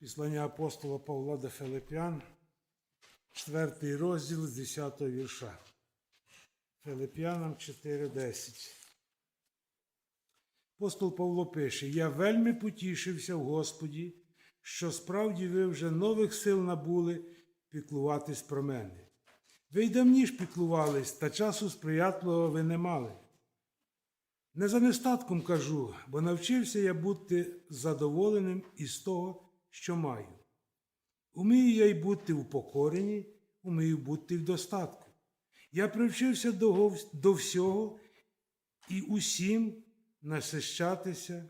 Післання апостола Павла до Филип'ян, 4 розділ з 10 вірша. Филип'янам 4.10. Апостол Павло пише: Я вельми потішився в Господі, що справді ви вже нових сил набули піклуватись про мене. Ви й давніш піклувались, та часу сприятливого ви не мали. Не за нестатком кажу, бо навчився я бути задоволеним із того, що маю. Умію я й бути в покоренні, умію бути в достатку. Я привчився до, до всього і усім насищатися,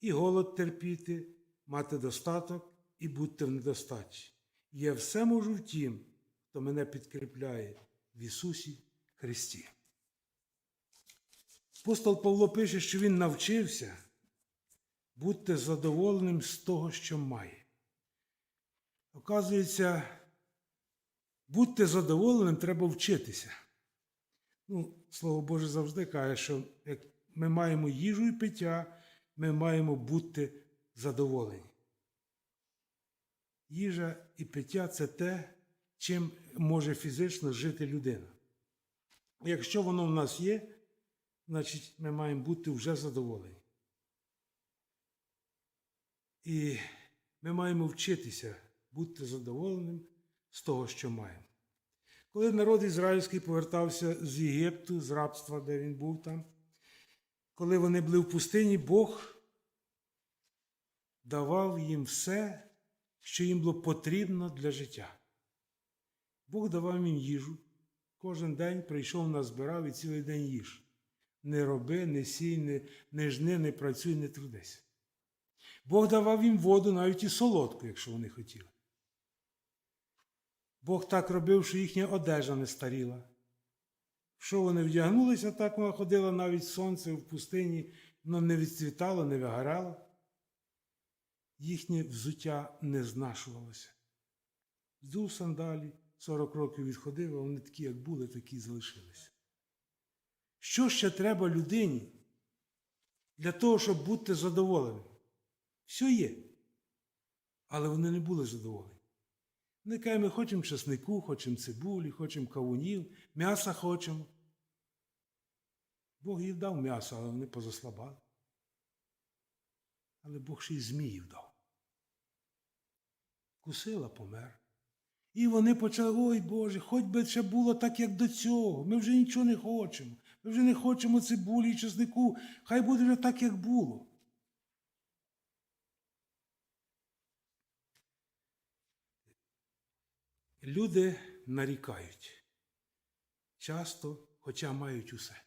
і голод терпіти, мати достаток і бути в недостачі. Я все можу в тім, хто мене підкріпляє в Ісусі Христі. Апостол Павло пише, що він навчився бути задоволеним з того, що має. Оказується, бути задоволеним треба вчитися. Ну, Слово Боже завжди каже, що як ми маємо їжу і пиття, ми маємо бути задоволені. Їжа і пиття це те, чим може фізично жити людина. Якщо воно в нас є, значить ми маємо бути вже задоволені. І ми маємо вчитися бути задоволеним з того, що маємо. Коли народ ізраїльський повертався з Єгипту, з рабства, де він був там, коли вони були в пустині, Бог давав їм все, що їм було потрібно для життя. Бог давав їм їжу. Кожен день прийшов, назбирав і цілий день їж. Не роби, не сій, не, не жни, не працюй, не трудись. Бог давав їм воду навіть і солодку, якщо вони хотіли. Бог так робив, що їхня одежа не старіла. Що вони вдягнулися, так вона ходила навіть сонце в пустині, воно не відцвітало, не вигорало. Їхнє взуття не знашувалося. Здув сандалі, 40 років відходив, а вони такі, як були, такі залишилися. Що ще треба людині для того, щоб бути задоволеним? Все є. Але вони не були задоволені. Вони кажуть, ми хочемо чеснику, хочемо цибулі, хочемо кавунів, м'яса хочемо. Бог їм дав м'ясо, але вони позаслабали. Але Бог ще й зміїв дав. Кусила, помер. І вони почали, ой Боже, хоч би ще було так, як до цього. Ми вже нічого не хочемо. Ми вже не хочемо цибулі і чеснику. Хай буде вже так, як було. Люди нарікають. Часто, хоча мають усе.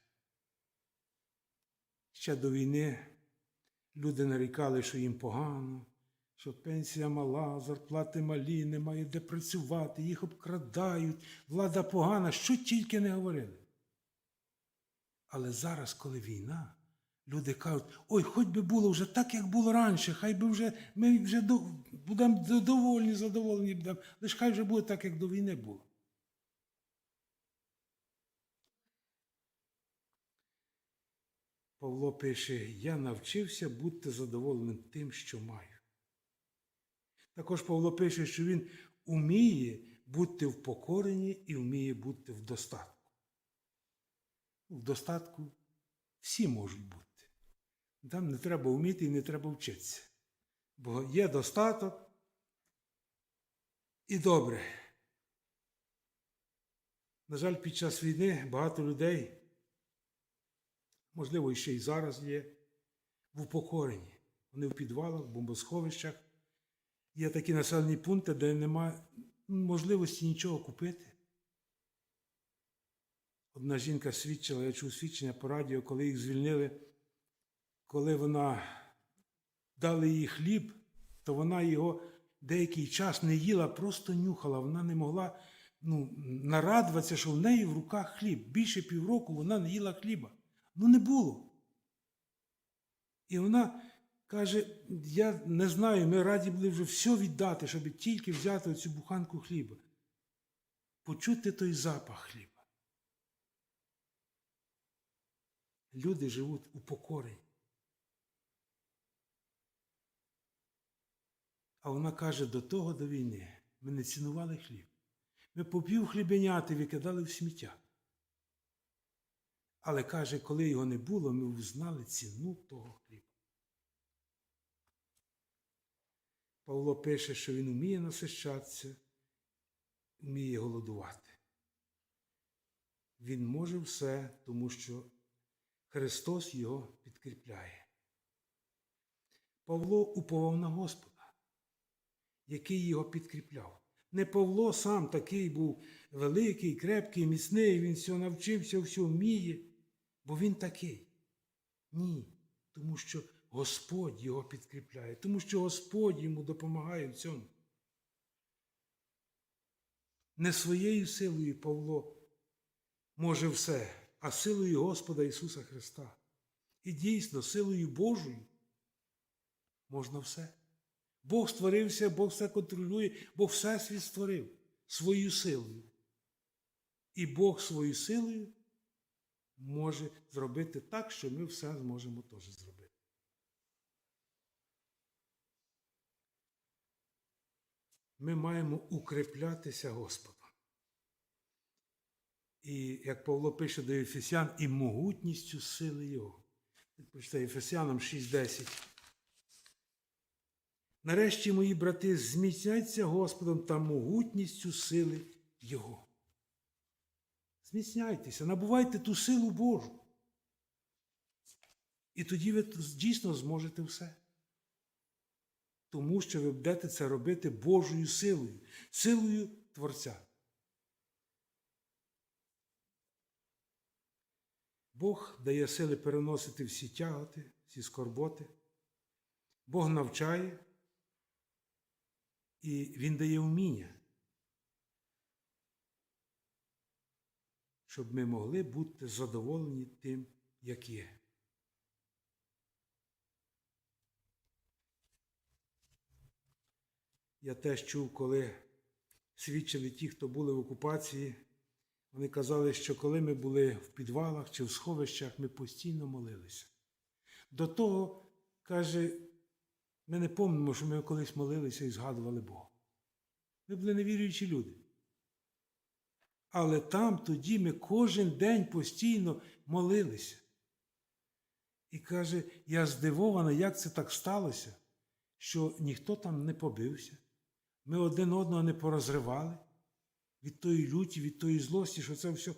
Ще до війни люди нарікали, що їм погано, що пенсія мала, зарплати малі, немає де працювати, їх обкрадають, влада погана, що тільки не говорили. Але зараз, коли війна, люди кажуть, ой, хоч би було вже так, як було раніше, хай би вже ми вже до, будемо довольні, задоволені, будемо, лише хай вже буде так, як до війни було. Павло пише: Я навчився бути задоволеним тим, що маю. Також Павло пише, що він уміє бути в покоренні і вміє бути в достатку. В достатку всі можуть бути. Там не треба вміти і не треба вчитися. Бо є достаток і добре. На жаль, під час війни багато людей, можливо, і ще й зараз є, в упокоренні. Вони в підвалах, в бомбосховищах. Є такі населені пункти, де немає можливості нічого купити. Одна жінка свідчила, я чув свідчення по радіо, коли їх звільнили, коли вона дали їй хліб, то вона його деякий час не їла, просто нюхала. Вона не могла ну, нарадуватися, що в неї в руках хліб. Більше півроку вона не їла хліба. Ну не було. І вона каже: я не знаю, ми раді були вже все віддати, щоб тільки взяти оцю буханку хліба. Почути той запах хліба. Люди живуть у покорі. А вона каже, до того до війни ми не цінували хліб. Ми по пів хлібеняти викидали в сміття. Але каже, коли його не було, ми взнали ціну того хліба. Павло пише, що він вміє насищатися, вміє голодувати. Він може все, тому що Христос його підкріпляє. Павло уповав на Господа, який його підкріпляв. Не Павло сам такий був великий, крепкий, міцний, він все навчився, все вміє, бо він такий. Ні, тому що Господь його підкріпляє, тому що Господь йому допомагає в цьому. Не своєю силою Павло може все, а силою Господа Ісуса Христа. І дійсно, силою Божою можна все. Бог створився, Бог все контролює, Бог всесвіт створив своєю силою. І Бог своєю силою може зробити так, що ми все зможемо теж зробити. Ми маємо укріплятися Господом. І як Павло пише до Ефесян, і могутністю сили Його. Почитаю Ефесянам 6.10. Нарешті, мої брати, зміцняться Господом та могутністю сили Його. Зміцняйтеся, набувайте ту силу Божу. І тоді ви дійсно зможете все. Тому що ви будете це робити Божою силою, силою Творця. Бог дає сили переносити всі тяготи, всі скорботи. Бог навчає, і Він дає вміння, щоб ми могли бути задоволені тим, як є. Я теж чув, коли свідчили ті, хто були в окупації, вони казали, що коли ми були в підвалах чи в сховищах, ми постійно молилися. До того, каже, ми не пам'ятаємо, що ми колись молилися і згадували Бога. Ми були невіруючі люди. Але там тоді ми кожен день постійно молилися. І каже, я здивована, як це так сталося, що ніхто там не побився. Ми один одного не порозривали від тої люті, від тої злості, що це все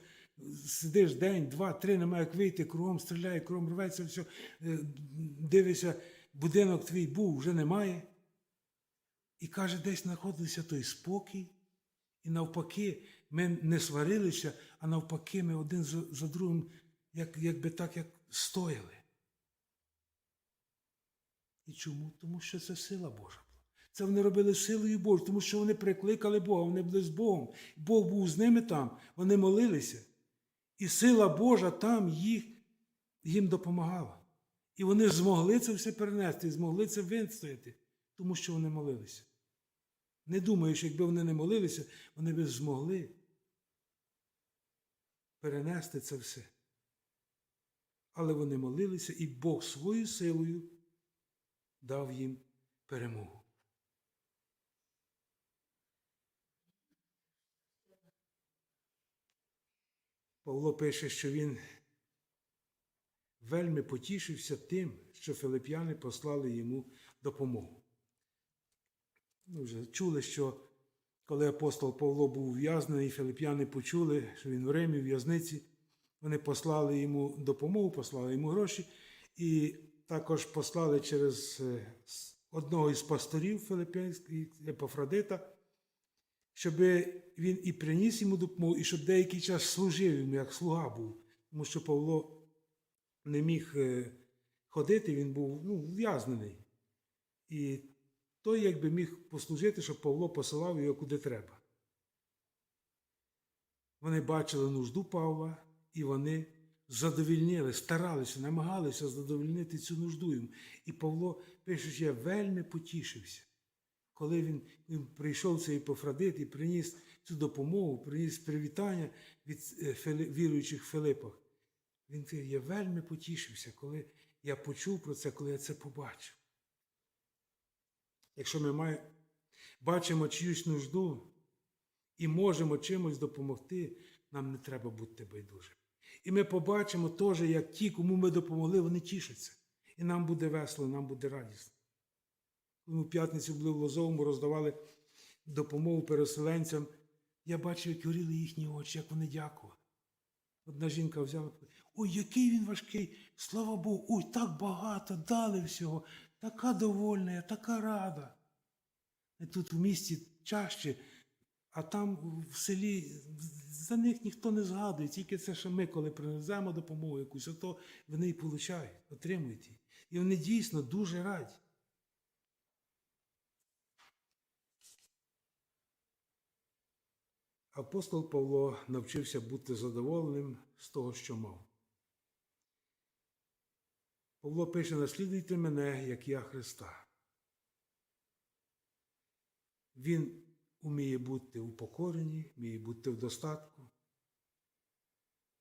сидиш день, два, три, немає як вийти, кругом стріляє, кругом рветься, все, дивишся, будинок твій був, вже немає. І каже, десь знаходився той спокій. І навпаки, ми не сварилися, а навпаки, ми один за, другим, як, якби так, як стояли. І чому? Тому що це сила Божа. Це вони робили силою Божою, тому що вони прикликали Бога, вони були з Богом. Бог був з ними там, вони молилися. І сила Божа там їх, їм допомагала. І вони змогли це все перенести, змогли це вистояти, тому що вони молилися. Не думаю, що якби вони не молилися, вони б змогли перенести це все. Але вони молилися, і Бог своєю силою дав їм перемогу. Павло пише, що він вельми потішився тим, що филип'яни послали йому допомогу. Ми вже чули, що коли апостол Павло був ув'язнений, филип'яни почули, що він в Римі, в в'язниці, вони послали йому допомогу, послали йому гроші, і також послали через одного із пасторів Филиппінських, Епофродита, щоб він і приніс йому допомогу, і щоб деякий час служив йому, як слуга був. Тому що Павло не міг ходити, він був ну, в'язнений. І той якби міг послужити, щоб Павло посилав його куди треба. Вони бачили нужду Павла, і вони задовільнили, старалися, намагалися задовольнити цю нужду йому. І Павло пише, що я вельми потішився, коли він, він прийшов цей Епофродит і приніс цю допомогу, приніс привітання від віруючих Филипах. Він каже, я вельми потішився, коли я почув про це, коли я це побачив. Якщо ми бачимо чиюсь нужду і можемо чимось допомогти, нам не треба бути байдужим. І ми побачимо теж, як ті, кому ми допомогли, вони тішаться. І нам буде весело, нам буде радісно. Ми в п'ятницю були в Лозовому, роздавали допомогу переселенцям, я бачив, як горіли їхні очі, як вони дякували. Одна жінка взяла, ой, який він важкий, слава Богу, ой, так багато дали всього, така довольна, я, така рада. Тут в місті чаще, а там в селі за них ніхто не згадує, тільки це, що ми, коли принесемо допомогу якусь, ото вони і получають, отримують її. І вони дійсно дуже раді. Апостол Павло навчився бути задоволеним з того, що мав. Павло пише: наслідуйте мене, як я Христа. Він уміє бути упокорені, вміє бути в достатку.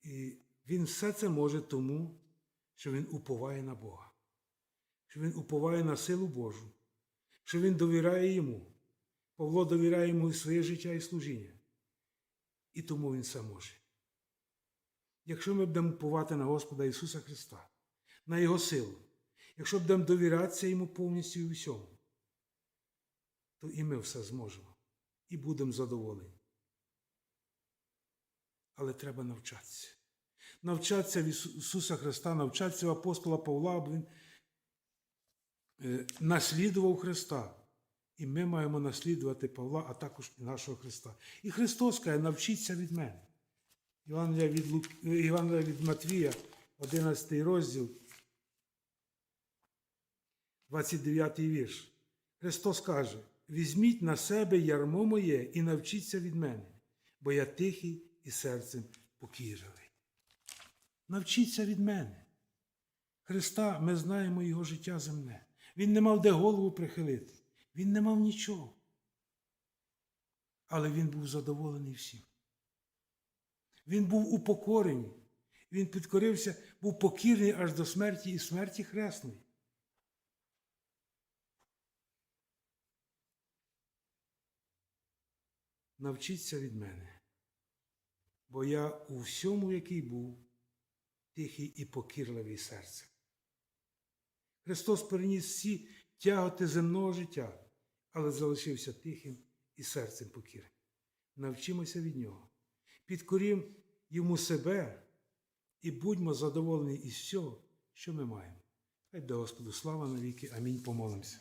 І він все це може тому, що він уповає на Бога, що він уповає на силу Божу, що він довіряє йому. Павло довіряє йому і своє життя і служіння. І тому він все може. Якщо ми будемо уповати на Господа Ісуса Христа, на Його силу, якщо будемо довірятися Йому повністю і всьому, то і ми все зможемо і будемо задоволені. Але треба навчатися. Навчатися в Ісуса Христа, навчатися в апостола Павла, бо Він е, наслідував Христа. І ми маємо наслідувати Павла, а також і нашого Христа. І Христос каже, навчіться від мене. Лук... Євангелія від Матвія, 11 розділ, 29 вірш. Христос каже: візьміть на себе ярмо моє і навчіться від мене, бо я тихий і серцем покірливий. Навчіться від мене. Христа ми знаємо його життя земне. Він не мав де голову прихилити. Він не мав нічого. Але він був задоволений всім. Він був упокорений. Він підкорився, був покірний аж до смерті і смерті хресної. Навчіться від мене, бо я у всьому, який був, тихий і покірливий серцем. Христос переніс всі тяготи земного життя, але залишився тихим і серцем покірним. Навчимося від нього. Підкорім йому себе і будьмо задоволені із всього, що ми маємо. Хай до Господу слава навіки. Амінь. Помолимося.